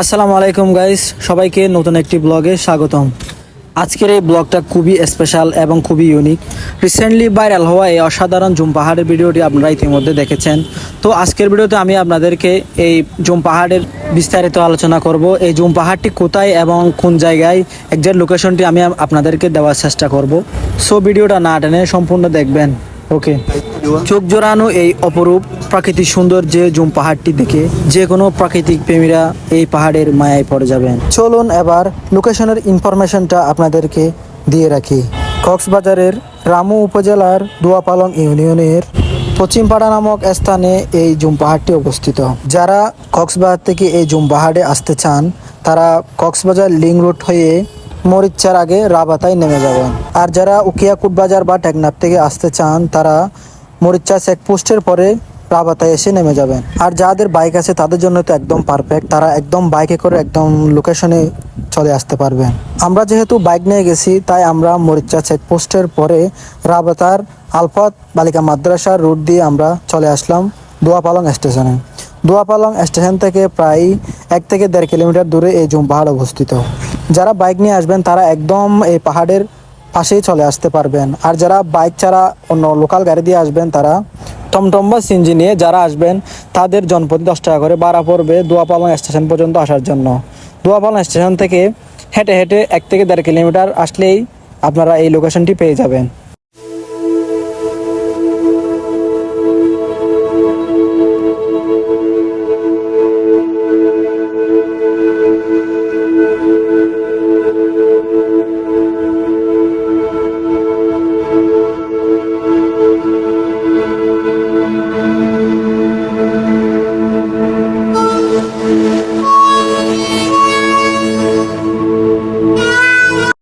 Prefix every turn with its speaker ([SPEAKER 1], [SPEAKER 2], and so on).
[SPEAKER 1] আসসালামু আলাইকুম গাইস সবাইকে নতুন একটি ব্লগে স্বাগতম। আজকের এই ব্লগটা খুবই স্পেশাল এবং খুবই ইউনিক রিসেন্টলি ভাইরাল হওয়া এই অসাধারণ জুম পাহাড়ের ভিডিওটি আপনারা ইতিমধ্যে দেখেছেন। তো আজকের ভিডিওতে আমি আপনাদেরকে এই জুম পাহাড়ের বিস্তারিত আলোচনা করব। এই জুম পাহাড়টি কোথায় এবং কোন জায়গায় একজাক্ট লোকেশনটি আমি আপনাদেরকে দেওয়ার চেষ্টা করব। সো ভিডিওটা না টেনে সম্পূর্ণ দেখবেন। ওকে চোখ জোড়ানো এই অপরূপ প্রাকৃতিক সৌন্দর্যে জুম পাহাড়টি দেখে যে কোনো প্রাকৃতিক প্রেমীরা এই পাহাড়ের মায়ায় পড়ে যাবেন। চলুন এবার লোকেশনের ইনফরমেশনটা আপনাদেরকে দিয়ে রাখি। কক্সবাজারের রামু উপজেলার দুয়াপালং ইউনিয়নের পশ্চিমপাড়া নামক স্থানে এই জুম পাহাড়টি অবস্থিত। যারা কক্সবাজার থেকে এই জুম পাহাড়ে আসতে চান, তারা কক্সবাজার লিং রোড হয়ে মরিচ্চার আগে রাবাতায় নেমে যাবেন। আর যারা উকিয়াকুট বাজার বা টেকনাফ থেকে আসতে চান, তারা মরিচ্চা চেকপোস্টের পরে রাবাতায় এসে নেমে যাবেন। আর যাদের বাইক আছে, তাদের জন্য তো একদম পারফেক্ট তারা একদম বাইকে করে একদম লোকেশনে চলে আসতে পারবেন। আমরা যেহেতু বাইক নিয়ে গেছি, তাই আমরা মরিচ্চা চেকপোস্টের পরে রাবাতার আলফাত বালিকা মাদ্রাসার রুট দিয়ে আমরা চলে আসলাম দোয়াপালং স্টেশনে। দোয়াপালং স্টেশন থেকে প্রায় এক থেকে দেড় কিলোমিটার দূরে এই জুম পাহাড় অবস্থিত। যারা বাইক নিয়ে আসবেন, তারা একদম এই পাহাড়ের পাশেই চলে আসতে পারবেন। আর যারা বাইক ছাড়া অন্য লোকাল গাড়ি দিয়ে আসবেন, তারা টমটম বা সিনজি নিয়ে যারা আসবেন, তাদের জনপ্রতি দশ টাকা করে বাড়া পড়বে দোয়াপালং স্টেশন পর্যন্ত আসার জন্য। দোয়াপালং স্টেশন থেকে হেঁটে হেঁটে এক থেকে দেড় কিলোমিটার আসলেই আপনারা এই লোকেশনটি পেয়ে যাবেন।